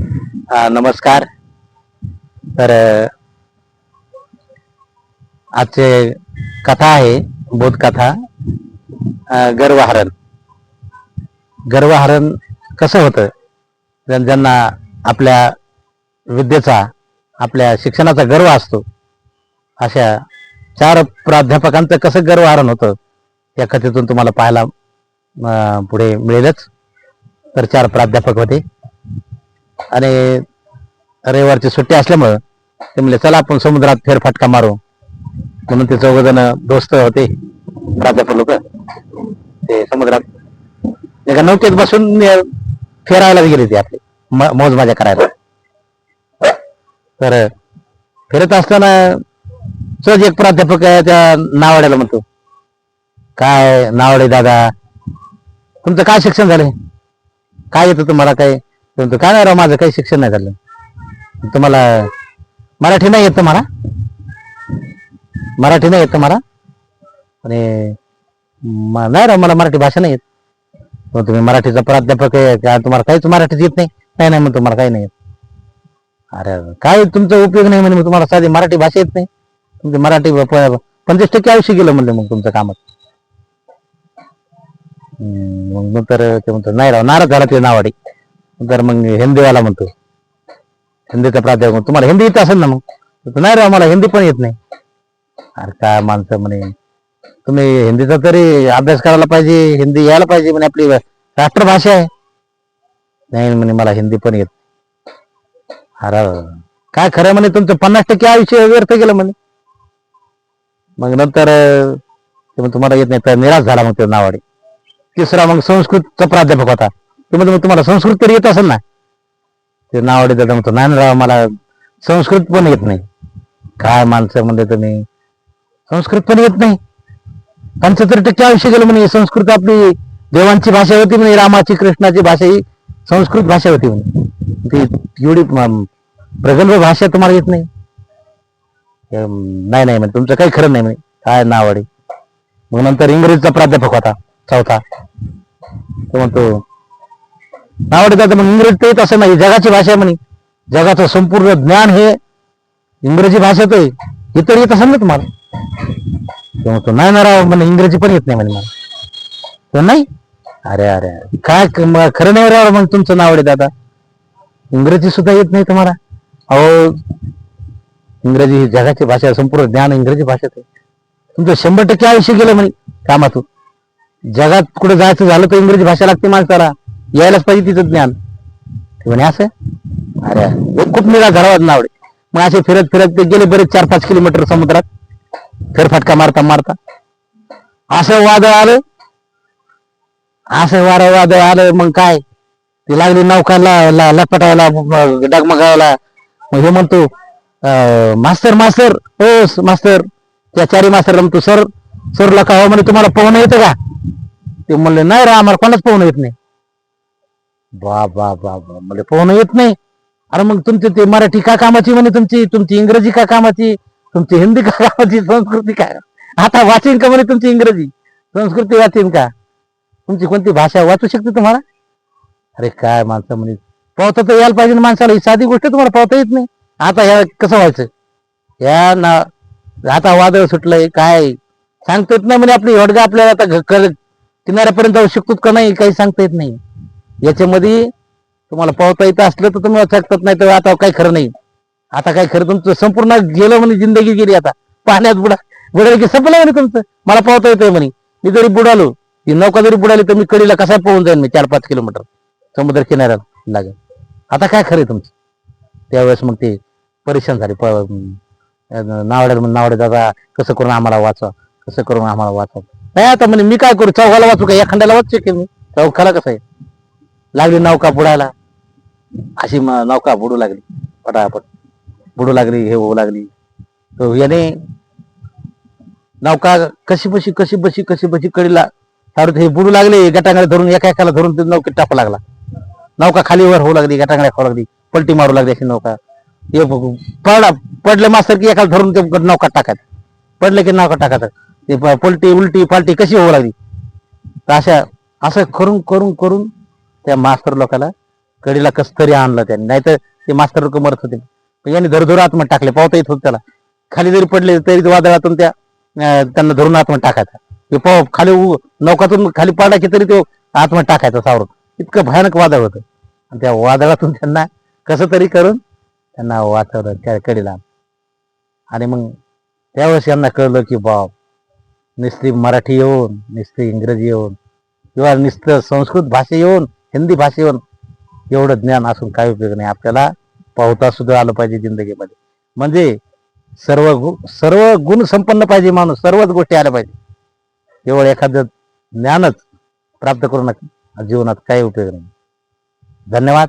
हा, नमस्कार. तर आजचे कथा आहे बोधकथा कथा गर्वहरण. गर्वहरण कसं होतं? ज्यांना आपल्या विद्येचा आपल्या शिक्षणाचा गर्व असतो अशा चार प्राध्यापकांचं कसं गर्वहरण होतं या कथेतून तुम्हाला पाहायला पुढे मिळेलच. तर चार प्राध्यापक होते. आणि रविवारची सुट्टी असल्यामुळं ते म्हणले चला आपण समुद्रात फेरफटका मारू. म्हणून ते चौघ जण दोस्त होते राजापूर लोक. ते समुद्रात एका नौकेत बसून फेरायला फिरायला गेले ते आपले मौज मजा करायला. तर फिरत असताना सहज एक प्राध्यापक आहे त्या नावाड्याला म्हणतो काय नावडे दादा तुमचं काय शिक्षण झालंय? काय येतं तुम्हाला काय तुमचं काय नाही राव माझं काही शिक्षण नाही झालं. तुम्हाला मराठी नाही येत तुम्हाला? मराठी नाही येत तुम्हाला? आणि म- नाही राव मला मराठी भाषा नाही येत. मग तुम्ही मराठीचा प्राध्यापक आहे का तुम्हाला काहीच मराठीच येत नाही? नाही नाही मग तुम्हाला काही नाही येत. अरे काय तुमचा उपयोग नाही म्हणे मग तुम्हाला साधी मराठी भाषा येत नाही. तुमची मराठी प- पंचवीस टक्के आयुष्य गेलं म्हणलं मग तुमचं कामात. मग नंतर ते म्हणतो नाही राव नाराज झाला ते नावाडी. तर मग हिंदीवाला म्हणतो. हिंदीचा प्राध्यापक तुम्हाला हिंदी येत असेल ना मग? नाही राव मला हिंदी पण येत नाही. अरे काय माणसं म्हणे. तुम्ही हिंदीचा तरी अभ्यास करायला पाहिजे हिंदी यायला पाहिजे म्हणे आपली राष्ट्रभाषा आहे. नाही म्हणे मला हिंदी पण येत अरे काय खरं म्हणे तुमचं पन्नास टक्के आयुष्य व्यर्थ गेलं म्हणे. मग नंतर तुम्हाला येत नाही. तर निराश झाला मग ते नावाडे. तिसरा मग संस्कृतचा प्राध्यापक होता. ते म्हणतो मग तुम्हाला संस्कृत तरी येत असेल ना? ते नावडे दादा म्हणतो नाही राव मला संस्कृत पण येत नाही. काय माणसं म्हणले तुम्ही? संस्कृत पण येत नाही. पंच्याहत्तर टक्के आयुष्य गेलं म्हणे? संस्कृत आपली देवांची भाषा होती म्हणे रामाची कृष्णाची भाषा ही संस्कृत भाषा होती म्हणे. ती एवढी प्रगल्भ भाषा तुम्हाला येत नाही. नाही नाही म्हणे तुमचं काही खरं नाही म्हणे. काय नावडे मग नंतर इंग्रजीचा प्राध्यापक होता चौथा. तो म्हणतो नावाडे दादा मग इंग्रजी येत असं नाही जगाची भाषा आहे म्हणे. जगाचं संपूर्ण ज्ञान हे इंग्रजी भाषेत आहे. हे तर येत असेल ना तुम्हाला तो नाही ना राव म्हणे इंग्रजी पण येत नाही म्हणे मला. तो नाही? अरे अरे अरे. काय खरं नाही राव मग तुमचं नावडे दादा? इंग्रजी सुद्धा येत नाही तुम्हाला? अहो इंग्रजी ही जगाची भाषा संपूर्ण ज्ञान इंग्रजी भाषेत आहे. तुमचं शंभर टक्के आयुष्य गेलं म्हणे कामातून. जगात कुठे जायचं झालं तर इंग्रजी भाषा लागते माणसाला. यायलाच पाहिजे तिचं ज्ञान. ते म्हणे असं? अरे खूप निराश झाला नावडे. मग असे फिरत फिरत ते गेले बरेच चार पाच किलोमीटर समुद्रात. फेरफटका मारता मारता. असं वादळ आलं. असं वारं वादळ आलं. मग काय? ती लागली नौकाला ला- लपटायला डगमगायला. मग हे म्हणतो मास्तर मास्तर हो मास्तर त्या चारी मास्तर म्हणतो सर सरला का हो म्हणे तुम्हाला पोहणं येतं का? ते म्हणले नाही रा आम्हाला कोणाच पोहणं येत नाही. बा बा बा बा म्हणजे पोहणं येत नाही. अरे मग तुमची ते मराठी का कामाची म्हणे तुमची? तुमची इंग्रजी का कामाची? तुमची हिंदी का कामाची? संस्कृती काय आता वाचीन का म्हणे तुमची इंग्रजी? संस्कृती वाचीन का? तुमची कोणती भाषा वाचू शकते तुम्हाला? अरे काय माणसं म्हणे. पावता तर यायला पाहिजे माणसाला. ही साधी गोष्ट तुम्हाला पावता येत नाही. आता ह्या कसं व्हायचं? या ना आता वादळ सुटलंय. काय? सांगता येत नाही म्हणजे आपली. हडगा आपल्याला आता किनाऱ्यापर्यंत जाऊ शकतो का नाही? काही सांगता येत नाही. याच्यामध्ये तुम्हाला पावता येतं असलं तर तुम्ही शकतात नाही तर आता काही खरं नाही. आता काय खरं तुमचं संपूर्ण गेलं म्हणे जिंदगी गेली आता. पाण्यात बुडा बुडाल की संपलं म्हणे तुमचं? मला पावता येतंय म्हणे. मी जरी बुडालो ती नौका जरी बुडाली तर मी कडीला कसा पोहून जाईन मी चार पाच किलोमीटर? समुद्र किनाऱ्याला लागेल. आता काय खरं तुमचं? त्यावेळेस मग ते परेशान झाले. नावड्या नावडे दादा कसं करून आम्हाला वाचवा? कसं करून आम्हाला वाचवा? नाही आता म्हणे मी काय करू? चौघाला वाचू का? एखाद्याला वाचू की मी? चौघाला कसं आहे? लागली नौका बुडायला? अशी नौका बुडू लागली? पटापट बुडू लागली हे होऊ लागली. याने नौका कशी बशी कशी बशी कशी बशी कडीला तर हे बुडू लागले गटांगड्या धरून एका एकाला धरून ते नौकेत टाकू लागला. नौका खालीवर होऊ लागली गटांगड्या खाऊ लागली पलटी मारू लागली अशी नौका हे बघू पडला पडले मास्तर की एकाला धरून ते नौका टाकायत पडलं की नौका टाकायचं? ते प- पलटी उलटी पालटी कशी होऊ लागली? तर अशा असं करून करून करून त्या मास्तर लोकाला कडीला कस तरी आणलं त्यांनी. नाहीतर ते मास्तर लोक मरत होते. यांनी धरधर आतमध्ये टाकले. पावता येत होत त्याला. खाली जरी पडले तरी वादळातून त्या त्यांना धरून आतमध्ये टाकायचा. ते पाव खाली नौकातून खाली पडायचे तरी तो आतमध्ये टाकायचा सावरून. इतकं भयानक वादळ होतं. आणि त्या वादळातून त्यांना कसं तरी करून त्यांना वाचवलं त्या कडीला. आणि मग त्यावेळेस यांना कळलं की बाप नुसती मराठी येऊन नुसती इंग्रजी येऊन किंवा नुसतं संस्कृत भाषा येऊन हिंदी भाषेवर एवढं ज्ञान असून काय उपयोग नाही. आपल्याला पाहता सुद्धा आलं पाहिजे जिंदगीमध्ये. म्हणजे सर्व गु सर्व गुण संपन्न पाहिजे माणूस सर्वच गोष्टी आल्या पाहिजे. केवळ एखादं ज्ञानच प्राप्त करून जीवनात काही उपयोग नाही. धन्यवाद.